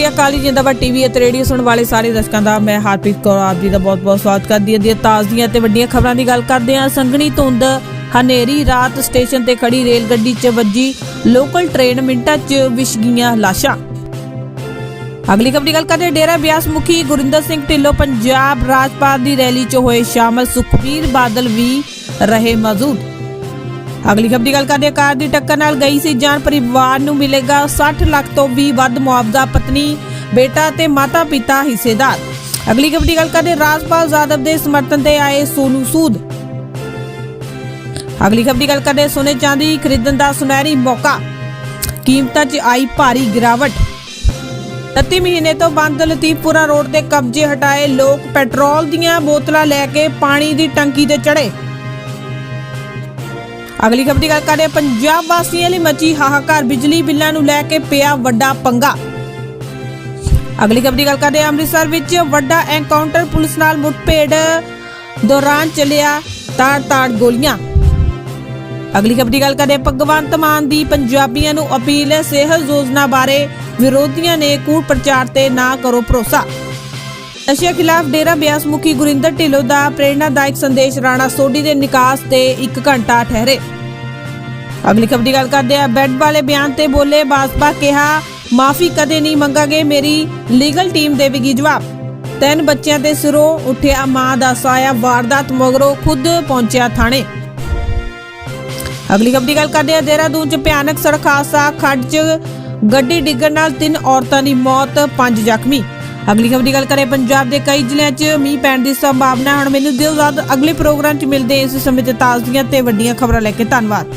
ਸ੍ਰੀ ਅਕਾਲ ਜੀ ਜਿੰਦਾਬਾਦ ਟੀਵੀ ਅਤੇ ਰੇਡੀਓ ਸੁਣਨ ਵਾਲੇ ਸਾਰੇ ਦਰਸ਼ਕਾਂ ਦਾ ਮੈਂ ਹਰਪ੍ਰੀਤ ਕੌਰ ਆਪ ਜੀ ਦਾ ਬਹੁਤ-ਬਹੁਤ ਸਵਾਗਤ ਕਰਦੀ ਹਾਂ। ਦੀ ਤਾਜ਼ੀਆਂ ਤੇ ਵੱਡੀਆਂ ਖਬਰਾਂ ਦੀ ਗੱਲ ਕਰਦੇ ਹਾਂ। ਸੰਘਣੀ ਧੁੰਦ ਹਨੇਰੀ, ਰਾਤ ਸਟੇਸ਼ਨ ਤੇ ਖੜੀ ਰੇਲ ਗੱਡੀ 'ਚ ਵੱਜੀ ਲੋਕਲ ਟ੍ਰੇਨ, ਮਿੰਟਾਂ 'ਚ ਵਿਛ ਗਈਆਂ ਲਾਸ਼ਾਂ। ਅਗਲੀ ਖਬਰ ਦੀ ਗੱਲ ਕਰਦੇ ਡੇਰਾ ਬਿਆਸ ਮੁਖੀ ਗੁਰਿੰਦਰ ਸਿੰਘ ਢਿੱਲੋਂ ਪੰਜਾਬ ਰਾਜਪਾਲ ਦੀ ਰੈਲੀ 'ਚ ਹੋਏ ਸ਼ਾਮਲ। ਸੁਖਬੀਰ ਬਾਦਲ ਵੀ ਰਹੇ ਮੌਜੂਦ। ਅਗਲੀ ਖਬਰ ਦੀ ਗੱਲ ਕਰਦੇ ਕਾਰ ਦੀ ਟੱਕਰ ਨਾਲ ਗਈ ਸੀ ਜਾਨ, ਪਰਿਵਾਰ ਨੂੰ ਮਿਲੇਗਾ 60 ਲੱਖ ਤੋਂ ਵੀ ਵੱਧ ਮੁਆਵਜ਼ਾ, ਪਤਨੀ, ਬੇਟਾ ਤੇ ਮਾਤਾ ਪਿਤਾ ਹਿੱਸੇਦਾਰ। ਅਗਲੀ ਖਬਰ ਦੀ ਗੱਲ ਕਰਦੇ ਰਾਜਪਾਲ ਜਾਦਵ ਦੇ ਸਮਰਥਨ ਤੇ ਆਏ ਸੋਨੂ ਸੂਦ। ਅਗਲੀ ਖਬਰ ਗੱਲ ਕਰਦੇ ਸੋਨੇ ਚਾਂਦੀ ਖਰੀਦਣ ਦਾ ਸੁਨਹਿਰੀ ਮੌਕਾ। ਕੀਮਤਾਂ 'ਚ ਆਈ ਭਾਰੀ ਗਿਰਾਵਟ। 29 ਮਹੀਨੇ ਤੋਂ ਬੰਦ ਲਤੀਫਪੁਰਾ ਰੋਡ ਤੇ ਕਬਜ਼ੇ ਹਟਾਏ ਲੋਕ ਪੈਟਰੋਲ ਦੀਆਂ ਬੋਤਲਾਂ ਲੈ ਕੇ ਪਾਣੀ ਦੀ ਟੰਕੀ ਤੇ ਚੜੇ ਅਗਲੀ ਖਬਰ ਦੀ ਗੱਲ ਕਰਦੇ ਪੰਜਾਬ ਵਾਸੀਆਂ ਲਈ ਮਚੀ ਹਾਹਾਕਾਰ ਬਿਜਲੀ ਬਿੱਲਾਂ ਨੂੰ ਲੈ ਕੇ ਪਿਆ ਵੱਡਾ ਪੰਗਾ। ਅਗਲੀ ਖਬਰ ਦੀ ਗੱਲ ਕਰਦੇ ਅੰਮ੍ਰਿਤਸਰ ਵਿੱਚ ਵੱਡਾ ਐਨਕਾਊਂਟਰ ਪੁਲਿਸ ਨਾਲ ਮੁੱਠਭੇੜ ਦੌਰਾਨ ਚੱਲਿਆ ਤਾੜ-ਤਾੜ ਗੋਲੀਆਂ। ਅਗਲੀ ਖਬਰ ਦੀ ਗੱਲ ਕਰਦੇ ਭਗਵੰਤ ਮਾਨ ਦੀ ਪੰਜਾਬੀਆਂ ਨੂੰ ਅਪੀਲ, ਸਿਹਤ ਯੋਜਨਾ ਬਾਰੇ ਵਿਰੋਧੀਆਂ ਨੇ ਕੂੜ ਪ੍ਰਚਾਰ ਤੇ ਨਾ ਕਰੋ ਭਰੋਸਾ। ਨਸ਼ਿਆਂ ਖਿਲਾਫ ਡੇਰਾ ਬਿਆਸ ਮੁਖੀ ਗੁਰਿੰਦਰ ਢਿੱਲੋਂ ਦਾ ਪ੍ਰੇਰਣਾਦਾਇਕ ਸੰਦੇਸ਼, ਰਾਣਾ ਸੋਢੀ ਦੇ ਨਿਕਾਸ ਤੇ 1 ਘੰਟਾ ਠਹਿਰੇ। ਅਗਲੀ ਖਬਰ ਦੀ ਗੱਲ ਕਰਦੇ ਆ ਬੈੱਡ ਵਾਲੇ ਬਿਆਨ ਤੇ ਬੋਲੇ ਬਾਸਪਾ ਕਿਹਾ, ਮਾਫੀ ਕਦੇ ਨਹੀਂ ਮੰਗਾਂਗੇ, ਮੇਰੀ ਲੀਗਲ ਟੀਮ ਦੇਵੇਗੀ ਜਵਾਬ। ਤਿੰਨ ਬੱਚਿਆਂ ਦੇ ਸਿਰੋਂ ਉੱਠਿਆ ਮਾਂ ਦਾ ਸਾਇਆ, ਵਾਰਦਾਤ ਮਗਰੋਂ ਖੁਦ ਪਹੁੰਚਿਆ ਥਾਣੇ। ਅਗਲੀ ਖਬਰ ਦੀ ਗੱਲ ਕਰਦੇ ਆ ਦੇਹਰਾਦੂਨ ਚ ਭਿਆਨਕ ਸੜਕ ਹਾਦਸਾ, ਖੱਡ 'ਚ ਗੱਡੀ ਡਿੱਗਣ ਨਾਲ ਤਿੰਨ ਔਰਤਾਂ ਦੀ ਮੌਤ, ਪੰਜ ਜ਼ਖਮੀ। ਅਗਲੀ ਖਬਰ ਦੀ ਗੱਲ ਕਰੇ, ਪੰਜਾਬ ਦੇ ਕਈ ਜ਼ਿਲ੍ਹਿਆਂ 'ਚ ਮੀਂਹ ਪੈਣ ਦੀ ਸੰਭਾਵਨਾ ਹੁਣ ਮੈਨੂੰ ਦਿਓ ਰਾਤ ਅਗਲੇ ਪ੍ਰੋਗਰਾਮ 'ਚ ਮਿਲਦੇ ਇਸ ਸਮੇਂ ਤੇ ਤਾਜ਼ੀਆਂ ਤੇ ਵੱਡੀਆਂ ਖਬਰਾਂ ਲੈ ਕੇ ਧੰਨਵਾਦ।